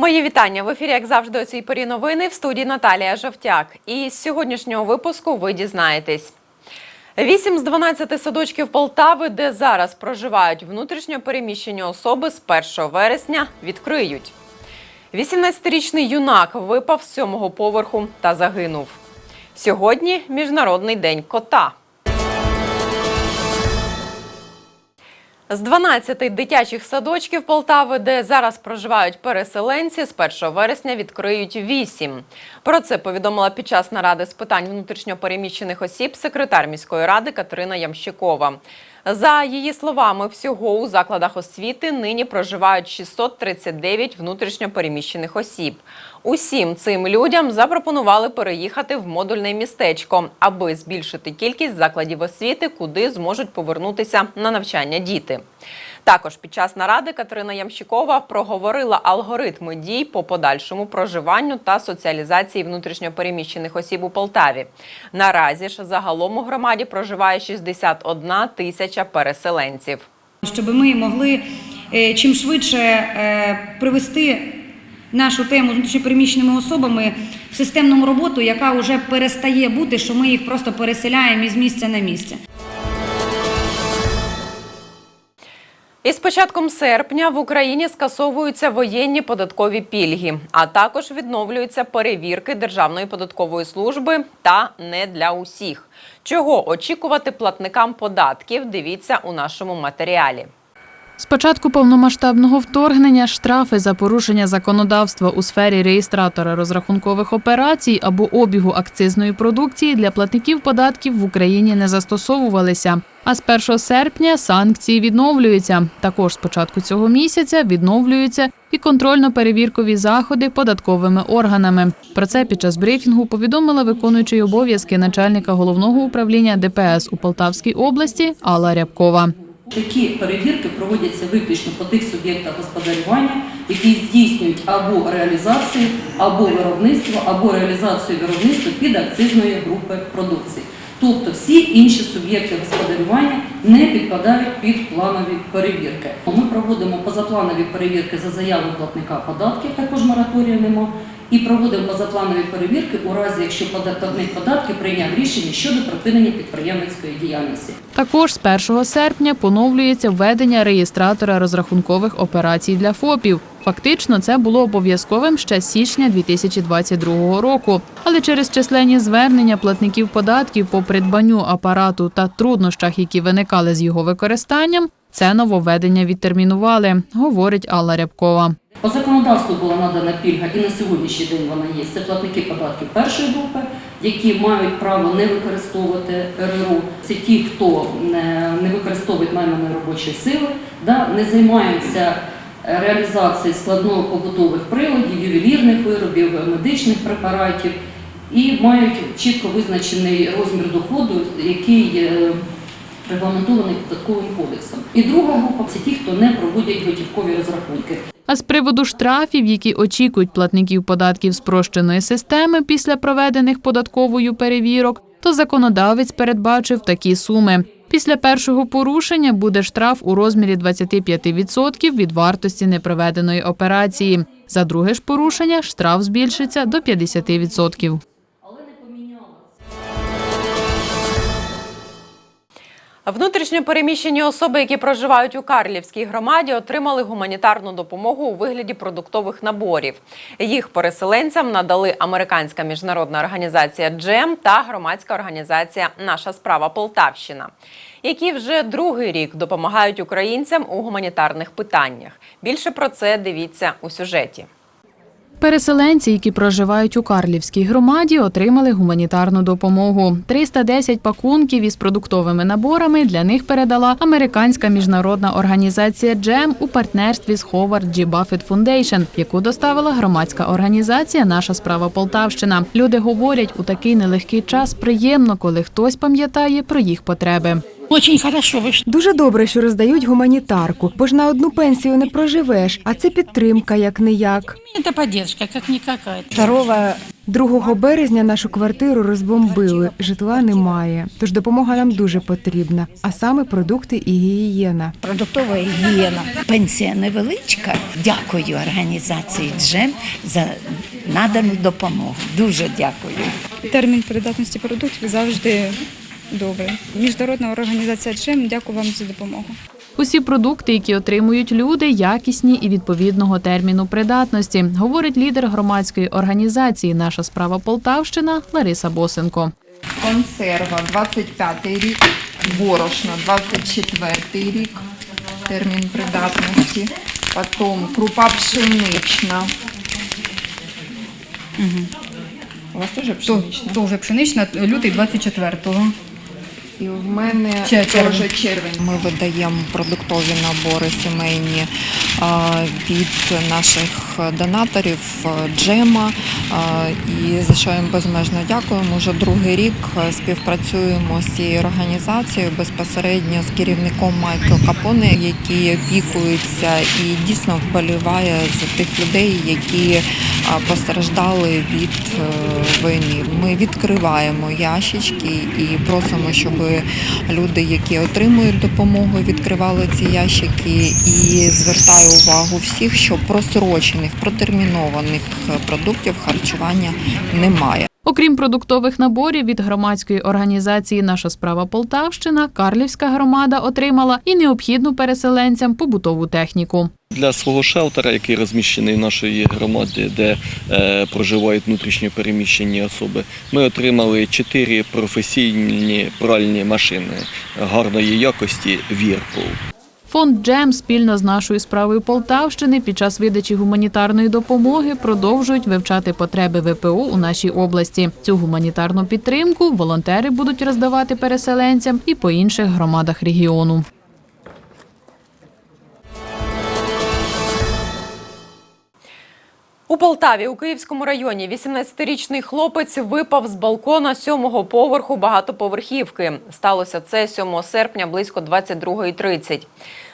Мої вітання в ефірі, як завжди, о цій порі новини в студії Наталія Жовтяк. І з сьогоднішнього випуску ви дізнаєтесь. Вісім з 12 садочків Полтави, де зараз проживають внутрішньо переміщені особи з 1 вересня, відкриють. 18-річний юнак випав з сьомого поверху та загинув. Сьогодні Міжнародний день кота. З 12 дитячих садочків Полтави, де зараз проживають переселенці, з 1 вересня відкриють 8. Про це повідомила під час наради з питань внутрішньопереміщених осіб секретар міської ради Катерина Ямщикова. За її словами, всього у закладах освіти нині проживають 639 внутрішньопереміщених осіб. Усім цим людям запропонували переїхати в модульне містечко, аби збільшити кількість закладів освіти, куди зможуть повернутися на навчання діти. Також під час наради Катерина Ямщикова проговорила алгоритми дій по подальшому проживанню та соціалізації внутрішньопереміщених осіб у Полтаві. Наразі ж загалом у громаді проживає 61 тисяча переселенців. щоб ми могли е, чим швидше е, привести нашу тему з внутрішньопереміщеними особами в системну роботу, яка вже перестає бути, що ми їх просто переселяємо із місця на місце. Із початком серпня в Україні скасовуються воєнні податкові пільги, а також відновлюються перевірки Державної податкової служби та не для усіх. Чого очікувати платникам податків? Дивіться у нашому матеріалі. З початку повномасштабного вторгнення штрафи за порушення законодавства у сфері реєстратора розрахункових операцій або обігу акцизної продукції для платників податків в Україні не застосовувалися. А з 1 серпня санкції відновлюються. Також з початку цього місяця відновлюються і контрольно-перевіркові заходи податковими органами. Про це під час брифінгу повідомила виконуючий обов'язки начальника головного управління ДПС у Полтавській області Алла Рябкова. Такі перевірки проводяться виключно по тих суб'єктах господарювання, які здійснюють або реалізацію, або виробництво, або реалізацію виробництва під акцизної групи продукції. Тобто всі інші суб'єкти господарювання не підпадають під планові перевірки. Ми проводимо позапланові перевірки за заявою платника податків, також мораторію нема. І проводимо позапланові перевірки у разі, якщо пода- платник податків прийняв рішення щодо припинення підприємницької діяльності. Також з 1 серпня поновлюється введення реєстратора розрахункових операцій для ФОПів. Фактично, це було обов'язковим ще з січня 2022 року. Але через численні звернення платників податків по придбанню апарату та труднощах, які виникали з його використанням, це нововведення відтермінували, говорить Алла Рябкова. По законодавству була надана пільга, і на сьогоднішній день вона є. Це платники податків першої групи, які мають право не використовувати РРО. Це ті, хто не, не використовують найманої робочої сили, не займаються е, реалізацією складно-побутових приладів, ювелірних виробів, медичних препаратів і мають чітко визначений розмір доходу, який е, регламентований податковим кодексом. І друга група це ті, хто не проводять готівкові розрахунки. А з приводу штрафів, які очікують платників податків спрощеної системи після проведених податковою перевірок, то законодавець передбачив такі суми. Після першого порушення буде штраф у розмірі 25% від вартості непроведеної операції. За друге ж порушення штраф збільшиться до 50%. Внутрішньо переміщені особи, які проживають у Карлівській громаді, отримали гуманітарну допомогу у вигляді продуктових наборів. Їх переселенцям надали американська міжнародна організація Джем та громадська організація Наша справа Полтавщина, які вже другий рік допомагають українцям у гуманітарних питаннях. Більше про це дивіться у сюжеті. Переселенці, які проживають у Карлівській громаді, отримали гуманітарну допомогу. 310 пакунків із продуктовими наборами для них передала американська міжнародна організація Джем у партнерстві з Howard G. Buffett Foundation, яку доставила громадська організація Наша справа Полтавщина. Люди говорять, у такий нелегкий час приємно, коли хтось пам'ятає про їх потреби. Очень хорошо вийшло. Дуже добре, що роздають гуманітарку, бо ж на одну пенсію не проживеш, а це підтримка як не як. Это поддержка, как никакая. Здорова 2 березня нашу квартиру розбомбили, житла немає. Тож допомога нам дуже потрібна, а саме продукти і гігієна. Продуктова гігієна. Пенсія невеличка. Дякую організації Джем за надану допомогу. Дуже дякую. Термін придатності продуктів завжди добрий. Міжнародна організація ЧЕМ, дякую вам за допомогу. Усі продукти, які отримують люди, якісні і відповідного терміну придатності, говорить лідер громадської організації Наша справа Полтавщина Лариса Босенко. консерва 25 рік, борошно 24 рік, термін придатності, потім крупа пшенична. У вас теж пшенична? Дуже пшенична, лютий 24-го. І в мене теж червень. Ми видаємо продуктові набори сімейні від наших донаторів Джема. І за що їм безмежно дякуємо. Уже другий рік співпрацюємо з цією організацією безпосередньо з керівником Майкл Капоне, який опікується і дійсно вболіває за тих людей, які постраждали від е, війни. Ми відкриваємо ящички і просимо, щоб люди, які отримують допомогу, відкривали ці ящики. І звертаю увагу всіх, що просрочених, протермінованих продуктів харчування немає. Окрім продуктових наборів від громадської організації Наша справа Полтавщина, Карлівська громада отримала і необхідну переселенцям побутову техніку. Для свого шелтера, який розміщений в нашій громаді, де е, проживають внутрішньо переміщені особи, ми отримали чотири професійні пральні машини гарної якості Вірпул. Фонд Джем спільно з нашою справою Полтавщини під час видачі гуманітарної допомоги продовжують вивчати потреби ВПО у нашій області. Цю гуманітарну підтримку волонтери будуть роздавати переселенцям і по інших громадах регіону. У Полтаві у Київському районі 18-річний хлопець випав з балкона сьомого поверху багатоповерхівки. Сталося це 7 серпня близько 22.30.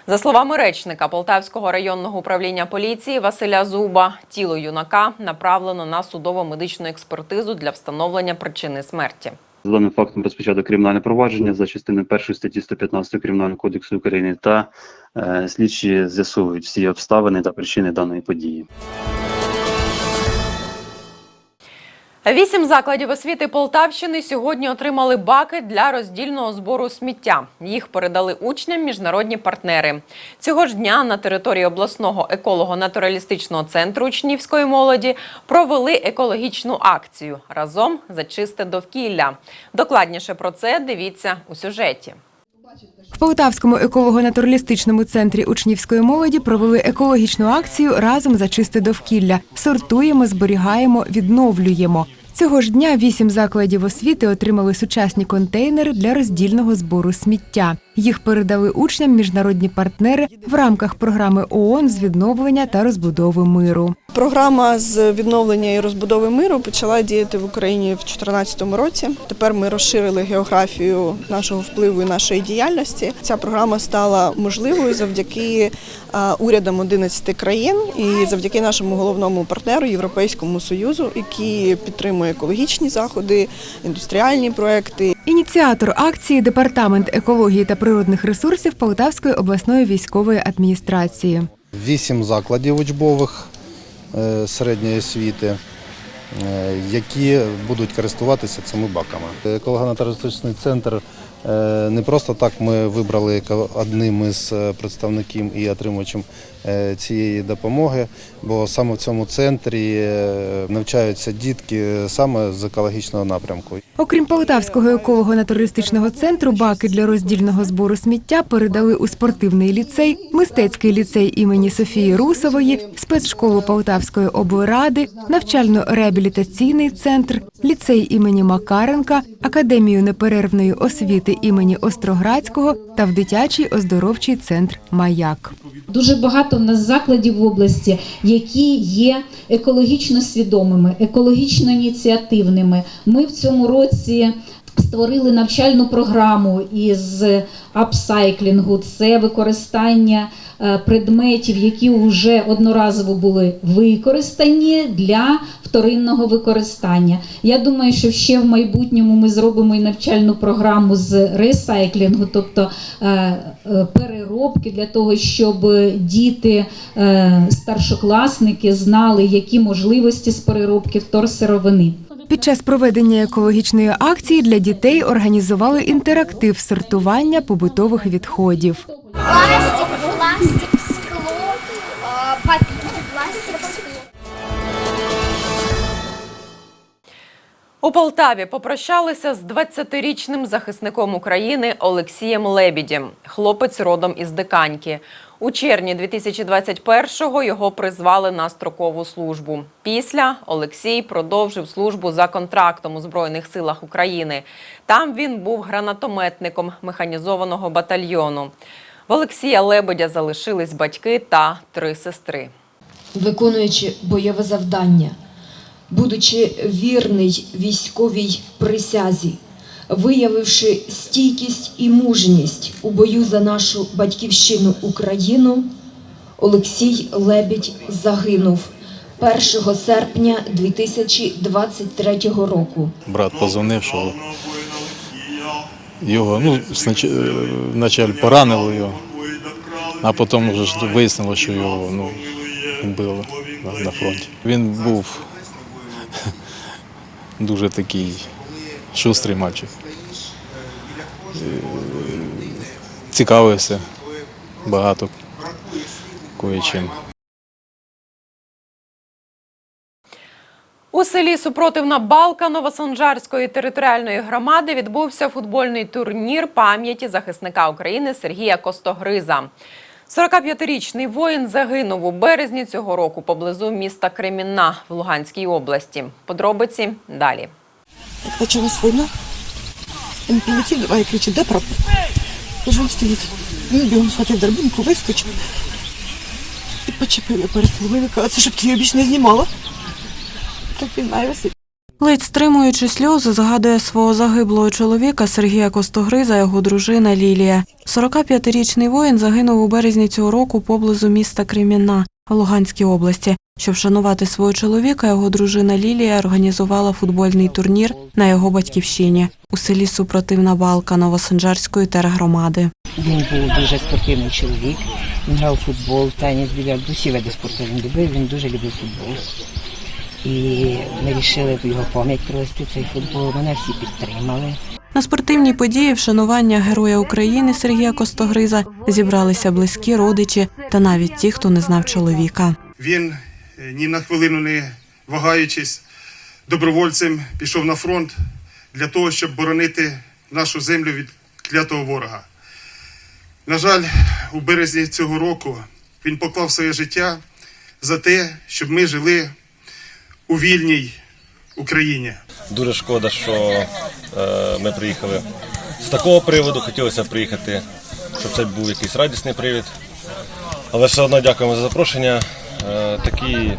За словами речника Полтавського районного управління поліції Василя Зуба, тіло юнака направлено на судово-медичну експертизу для встановлення причини смерті. За даним фактом розпочато кримінальне провадження за частиною 1 статті 115 Кримінального кодексу України та е, слідчі з'ясовують всі обставини та причини даної події. Вісім закладів освіти Полтавщини сьогодні отримали баки для роздільного збору сміття. Їх передали учням міжнародні партнери. Цього ж дня на території обласного еколого-натуралістичного центру учнівської молоді провели екологічну акцію разом за чисте довкілля. Докладніше про це дивіться у сюжеті. В Полтавському еколого-натуралістичному центрі учнівської молоді провели екологічну акцію разом за чисте довкілля. Сортуємо, зберігаємо, відновлюємо. Цього ж дня вісім закладів освіти отримали сучасні контейнери для роздільного збору сміття. Їх передали учням міжнародні партнери в рамках програми ООН з відновлення та розбудови миру. Програма з відновлення і розбудови миру почала діяти в Україні в 2014 році. Тепер ми розширили географію нашого впливу і нашої діяльності. Ця програма стала можливою завдяки урядам 11 країн і завдяки нашому головному партнеру Європейському Союзу, який підтримує екологічні заходи, індустріальні проекти. Ініціатор акції департамент екології та природних ресурсів Полтавської обласної військової адміністрації. Вісім закладів учбових е, середньої освіти, е, які будуть користуватися цими баками. Еколого-натуристичний центр е, не просто так ми вибрали одним із представників і отримувачем е, цієї допомоги, бо саме в цьому центрі е, навчаються дітки саме з екологічного напрямку. Окрім Полтавського еколого-натуристичного центру, баки для роздільного збору сміття передали у спортивний ліцей, мистецький ліцей імені Софії Русової, спецшколу Полтавської облради, навчально-реабілітаційний центр, ліцей імені Макаренка, академію неперервної освіти імені Остроградського та в дитячий оздоровчий центр Маяк. Дуже багато в нас закладів в області, які є екологічно свідомими, екологічно ініціативними. Ми в цьому році Створили навчальну програму із апсайклінгу, це використання е, предметів, які вже одноразово були використані для вторинного використання. Я думаю, що ще в майбутньому ми зробимо і навчальну програму з ресайклінгу, тобто е, е, переробки для того, щоб діти, старшокласники знали, які можливості з переробки вторсировини. Під час проведення екологічної акції для дітей організували інтерактив сортування побутових відходів. Пластик, пластик, скло, папір, пластик, скло. У Полтаві попрощалися з 20-річним захисником України Олексієм Лебідєм. Хлопець родом із Диканьки. У червні 2021-го його призвали на строкову службу. Після Олексій продовжив службу за контрактом у Збройних силах України. Там він був гранатометником механізованого батальйону. В Олексія Лебедя залишились батьки та три сестри. виконуючи бойове завдання, будучи вірний військовій присязі, виявивши стійкість і мужність у бою за нашу батьківщину Україну, Олексій Лебідь загинув 1 серпня 2023 року. Брат позвонив, що його ну, е, вначале поранило його, а потім вже ж вияснилося, що його ну, вбили на фронті. Він був дуже такий шустрий мальчик. Цікавився багато кое-чим. У селі Супротивна Балка Новосанжарської територіальної громади відбувся футбольний турнір пам'яті захисника України Сергія Костогриза. 45-річний воїн загинув у березні цього року поблизу міста Кремінна в Луганській області. Подробиці далі. Як почалась війна, він прилетів, давай кричить, де прапор? Тож він стоїть. Він бігом драбинку, вискочив. І почепили перед головою, каже, щоб ти її більше не. Так він має. Ледь стримуючи сльози, згадує свого загиблого чоловіка Сергія Костогриза, його дружина Лілія. 45-річний воїн загинув у березні цього року поблизу міста Кремінна в Луганській області. Щоб вшанувати свого чоловіка, його дружина Лілія організувала футбольний турнір на його батьківщині у селі Супротивна Балка Новосанжарської тергромади. Він був дуже спортивний чоловік. Він грав у футбол, теніс, більярд, усі види спорту він любив, він дуже любив футбол. І ми вирішили в його пам'ять провести цей футбол. Мене всі підтримали. На спортивній події вшанування Героя України Сергія Костогриза зібралися близькі родичі та навіть ті, хто не знав чоловіка. Він ні на хвилину не вагаючись, добровольцем пішов на фронт для того, щоб боронити нашу землю від клятого ворога. На жаль, у березні цього року він поклав своє життя за те, щоб ми жили у вільній Україні. Дуже шкода, що е, ми приїхали з такого приводу. Хотілося приїхати, щоб це був якийсь радісний привід. Але все одно дякуємо за запрошення. Е, такі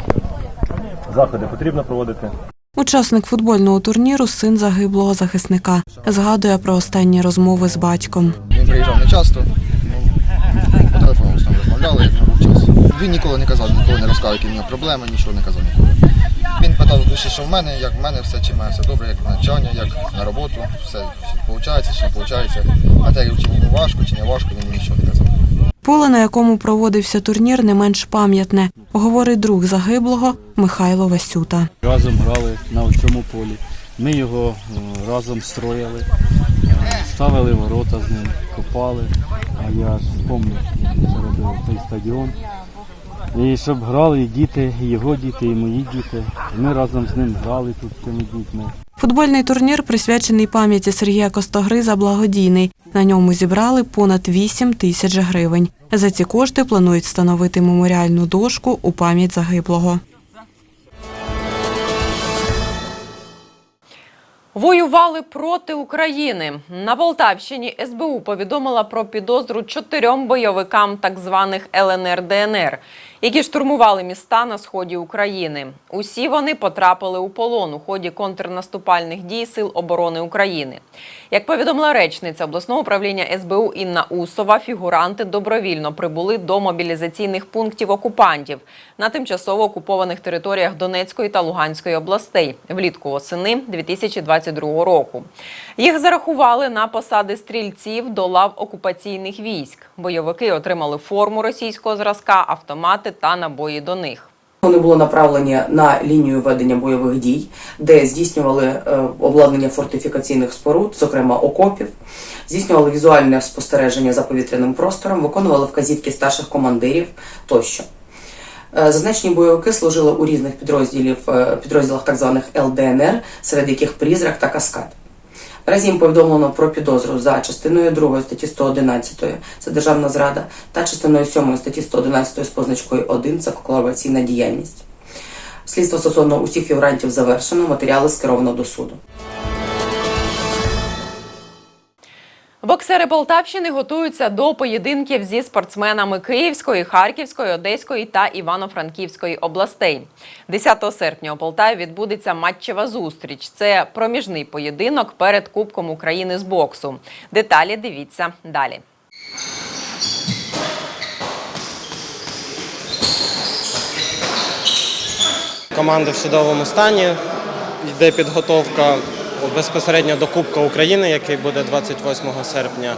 заходи потрібно проводити. Учасник футбольного турніру син загиблого захисника згадує про останні розмови з батьком. Він приїжджав не часто, ну, по телефону з ним розмовляли, як був час. Він ніколи не казав, ніколи не розказав, які в нього проблеми, нічого не казав ніколи. Він питав в душі, що в мене, як в мене все, чи в мене все добре, як в навчання, як на роботу, все виходить, чи не виходить. А те, чи йому важко, чи не важко, він нічого не казав. Поле, на якому проводився турнір, не менш пам'ятне, говорить друг загиблого Михайло Васюта. Разом грали на цьому полі. Ми його е, разом строїли, е, ставили ворота з ним, копали. А я пам'ятаю, як ми заробили той стадіон. І щоб грали і діти, і його діти, і мої діти. Ми разом з ним грали тут з цими дітьми. Футбольний турнір присвячений пам'яті Сергія Костогриза благодійний. На ньому зібрали понад 8 тисяч гривень. За ці кошти планують встановити меморіальну дошку у пам'ять загиблого. Воювали проти України. На Полтавщині СБУ повідомила про підозру чотирьом бойовикам так званих ЛНР ДНР. Які штурмували міста на сході України. Усі вони потрапили у полон у ході контрнаступальних дій Сил оборони України. Як повідомила речниця обласного управління СБУ Інна Усова, фігуранти добровільно прибули до мобілізаційних пунктів окупантів на тимчасово окупованих територіях Донецької та Луганської областей влітку осени 2022 року. Їх зарахували на посади стрільців до лав окупаційних військ. Бойовики отримали форму російського зразка, автомати та набої до них. Вони були направлені на лінію ведення бойових дій, де здійснювали е, обладнання фортифікаційних споруд, зокрема окопів, здійснювали візуальне спостереження за повітряним простором, виконували вказівки старших командирів тощо. Е, Зазначені бойовики служили у різних підрозділів, е, підрозділах так званих ЛДНР, серед яких Прізрак та Каскад. Наразі їм повідомлено про підозру за частиною 2 статті 111 це державна зрада та частиною 7 статті 111 з позначкою 1 це колабораційна діяльність. Слідство стосовно усіх фігурантів завершено, матеріали скеровано до суду. Боксери Полтавщини готуються до поєдинків зі спортсменами Київської, Харківської, Одеської та Івано-Франківської областей. 10 серпня у Полтаві відбудеться матчева зустріч. Це проміжний поєдинок перед Кубком України з боксу. Деталі дивіться далі. Команда в чудовому стані. Йде підготовка безпосередньо до Кубка України, який буде 28 серпня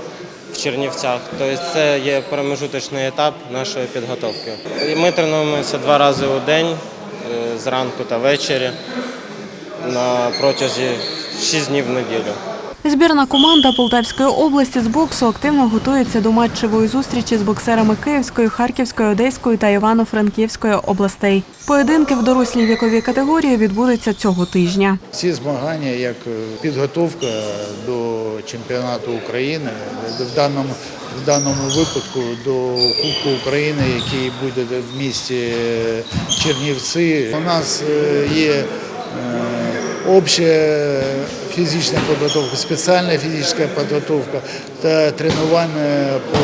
в Чернівцях. Тобто це є промежуточний етап нашої підготовки. Ми тренуємося два рази у день, е, зранку та ввечері, на протязі 6 днів в неділю. Збірна команда Полтавської області з боксу активно готується до матчевої зустрічі з боксерами Київської, Харківської, Одеської та Івано-Франківської областей. Поєдинки в дорослій віковій категорії відбудуться цього тижня. Ці змагання як е, підготовка до чемпіонату України, в даному, в даному випадку до Кубку України, який буде в місті е, Чернівці. У нас е, є е, обща фізична підготовка, спеціальна фізична підготовка та тренування по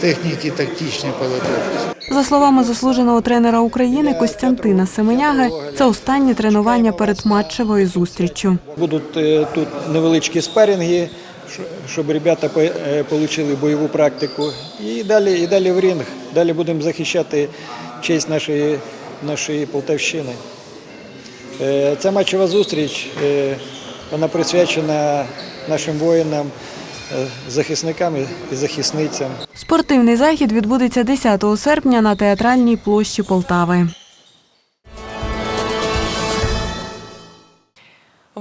техніці тактичної підготовки. За словами заслуженого тренера України Костянтина Семеняги, це останнє тренування перед матчевою зустріччю. Будуть е, тут невеличкі спарінги, щоб ребята по- е, отримали бойову практику. І далі, і далі в ринг. Далі будемо захищати честь нашої, нашої Полтавщини. Е, Ця матчева зустріч, вона присвячена нашим воїнам, е, захисникам і захисницям. Спортивний захід відбудеться 10 серпня на театральній площі Полтави.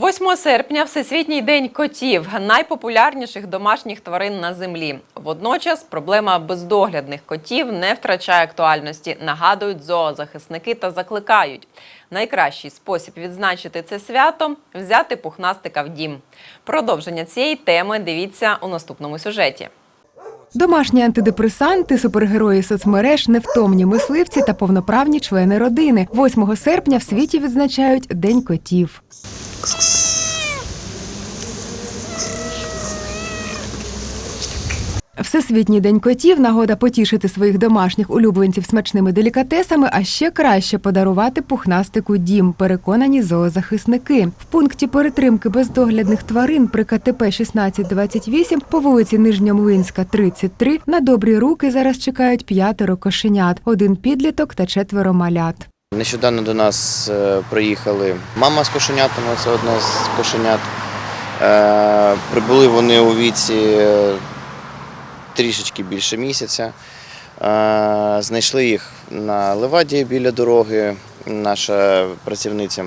8 серпня Всесвітній день котів, найпопулярніших домашніх тварин на землі. Водночас проблема бездоглядних котів не втрачає актуальності, нагадують зоозахисники та закликають. Найкращий спосіб відзначити це свято взяти пухнастика в дім. Продовження цієї теми дивіться у наступному сюжеті. Домашні антидепресанти, супергерої соцмереж, невтомні мисливці та повноправні члени родини. 8 серпня в світі відзначають День котів. Всесвітній день котів нагода потішити своїх домашніх улюбленців смачними делікатесами, а ще краще подарувати пухнастику дім, переконані зоозахисники. В пункті перетримки бездоглядних тварин при КТП 1628 по вулиці Нижньомлинська, 33 на добрі руки зараз чекають п'ятеро кошенят, один підліток та четверо малят. Нещодавно до нас е, приїхали мама з кошенятами, це одне з кошенят. Е, Прибули вони у віці е, трішечки більше місяця. Знайшли їх на леваді біля дороги, наша працівниця.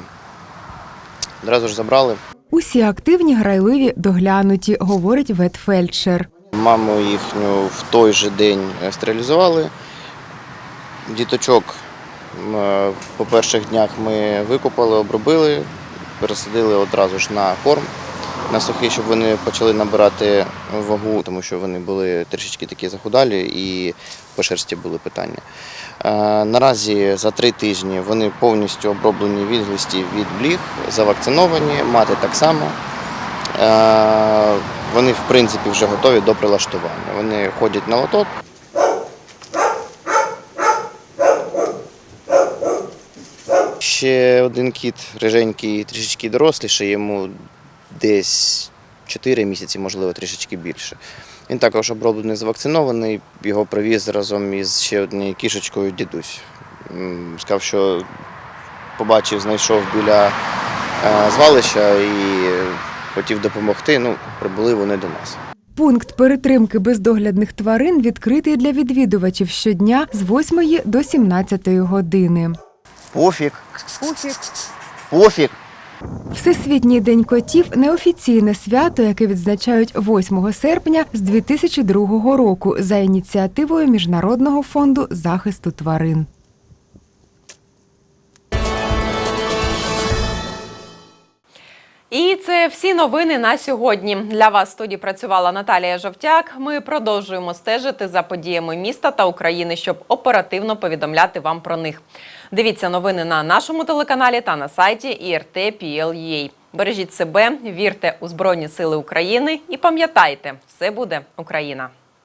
Одразу ж забрали. Усі активні, грайливі, доглянуті, говорить ветфельдшер. Маму їхню в той же день стерилізували. Діточок по перших днях ми викопали, обробили, пересадили одразу ж на корм на сухий, щоб вони почали набирати вагу, тому що вони були трішечки такі захудалі і по шерсті були питання. Е, Наразі за три тижні вони повністю оброблені від глистів від бліг, завакциновані, мати так само. Е, Вони, в принципі, вже готові до прилаштування. Вони ходять на лоток. Ще один кіт риженький, трішечки доросліший, йому десь 4 місяці, можливо, трішечки більше. Він також оброблений, завакцинований, його привіз разом із ще однією кішечкою дідусь. Сказав, що побачив, знайшов біля е, звалища і хотів допомогти. Ну, прибули вони до нас. Пункт перетримки бездоглядних тварин відкритий для відвідувачів щодня з 8 до 17 години. Пофіг. Пофіг. Всесвітній день котів неофіційне свято, яке відзначають 8 серпня з 2002 року за ініціативою Міжнародного фонду захисту тварин. І це всі новини на сьогодні. Для вас в студії працювала Наталія Жовтяк. Ми продовжуємо стежити за подіями міста та України, щоб оперативно повідомляти вам про них. Дивіться новини на нашому телеканалі та на сайті IRT.PL.UA. Бережіть себе, вірте у Збройні Сили України і пам'ятайте, все буде Україна.